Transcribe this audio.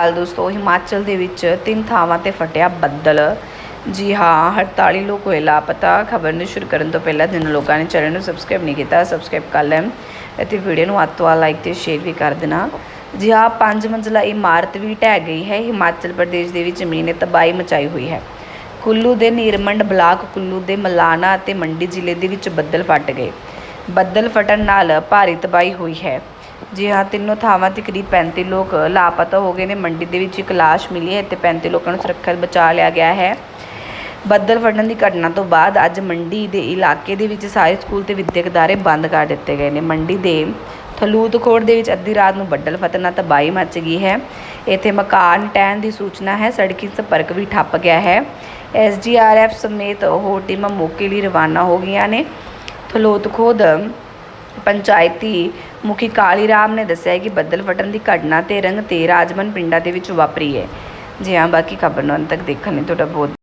ਹਾਲ ਦੋਸਤੋ ਹਿਮਾਚਲ ਦੇ ਵਿੱਚ ਤਿੰਨ ਥਾਵਾਂ ਤੇ ਫਟਿਆ ਬੱਦਲ। ਜੀ ਹਾਂ 48 ਲੋਕ ਹੋਏ ਲਾਪਤਾ। ਖਬਰ ਨੂੰ ਸ਼ੁਰੂ ਕਰਨ ਤੋਂ ਪਹਿਲਾਂ ਜਿਨ ਲੋਕਾਂ ਨੇ ਚੈਨਲ ਨੂੰ ਸਬਸਕ੍ਰਾਈਬ ਨਹੀਂ ਕੀਤਾ ਸਬਸਕ੍ਰਾਈਬ ਕਰ ਲੈਣ ਅਤੇ ਵੀਡੀਓ ਨੂੰ ਅੱਤ ਤੋਂ ਲਾਈਕ ਤੇ ਸ਼ੇਅਰ ਵੀ ਕਰ ਦੇਣਾ। ਜੀ ਹਾਂ, ਪੰਜ ਮੰਜ਼ਲਾ ਇਮਾਰਤ ਵੀ ਢਹਿ ਗਈ ਹੈ। ਹਿਮਾਚਲ ਪ੍ਰਦੇਸ਼ ਦੇ ਵਿੱਚ ਜ਼ਮੀਨ ਨੇ ਤਬਾਹੀ ਮਚਾਈ ਹੋਈ ਹੈ। ਕੁੱਲੂ ਦੇ ਨੀਰਮੰਡ ਬਲਾਕ ਕੁੱਲੂ ਦੇ ਮਲਾਨਾ ਅਤੇ ਮੰਡੀ ਜ਼ਿਲ੍ਹੇ ਦੇ ਵਿੱਚ ਬੱਦਲ ਫਟ ਗਏ। ਬੱਦਲ ਫਟਣ ਨਾਲ ਭਾਰੀ ਤਬਾਹੀ ਹੋਈ ਹੈ। ਜੀ ਹਾਂ ਤਿੰਨੋਂ ਥਾਵਾਂ ਤੇ ਕਰੀਬ 35 ਲੋਕ ਲਾਪਤਾ ਹੋ ਗਏ ਨੇ, ਮੰਡੀ ਦੇ ਵਿੱਚ ਇੱਕ ਲਾਸ਼ ਮਿਲੀ ਹੈ ਤੇ 35 ਲੋਕਾਂ ਨੂੰ ਸੁਰੱਖਿਅਤ ਬਚਾ ਲਿਆ ਗਿਆ ਹੈ। ਬੱਦਲ ਫੜਨ ਦੀ ਘਟਨਾ ਤੋਂ ਬਾਅਦ ਅੱਜ ਮੰਡੀ ਦੇ ਇਲਾਕੇ ਦੇ ਵਿੱਚ ਸਾਰੇ ਸਕੂਲ ਤੇ ਵਿਦਿਅਕ ਅਦਾਰੇ ਬੰਦ ਕਰ ਦਿੱਤੇ ਗਏ ਨੇ। ਮੰਡੀ ਦੇ ਥਲੂਤਖੋੜ ਦੇ ਵਿੱਚ ਅੱਧੀ ਰਾਤ ਨੂੰ ਬੱਦਲ ਫਟਣ ਨਾਲ ਤਬਾਹੀ ਮਚ ਗਈ ਹੈ। ਇੱਥੇ ਮਕਾਨ ਟਹਿਣ ਦੀ ਸੂਚਨਾ ਹੈ, ਸੜਕੀ ਸੰਪਰਕ ਵੀ ਠੱਪ ਗਿਆ ਹੈ। ਐਸਡੀਆਰਐਫ ਸਮੇਤ ਹੋਰ ਟੀਮਾਂ ਮੌਕੇ ਲਈ ਰਵਾਨਾ ਹੋ ਗਈਆਂ ਨੇ। ਥਲੋਤਖੋਦ ਪੰਚਾਇਤੀ ਮੁਖੀ ਕਾਲੀ ਰਾਮ ਨੇ ਦੱਸਿਆ ਕਿ ਬੱਦਲ ਫਟਣ ਦੀ ਘਟਨਾ ਤੇ ਰੰਗ ਤੇ ਰਾਜਮਨ ਪਿੰਡਾਂ ਦੇ ਵਿੱਚ ਵਾਪਰੀ ਹੈ। ਜੀ ਹਾਂ, ਬਾਕੀ ਖਬਰ ਨੂੰ ਅੰਤ ਤੱਕ ਦੇਖਣ ਲਈ ਤੁਹਾਡਾ ਬਹੁਤ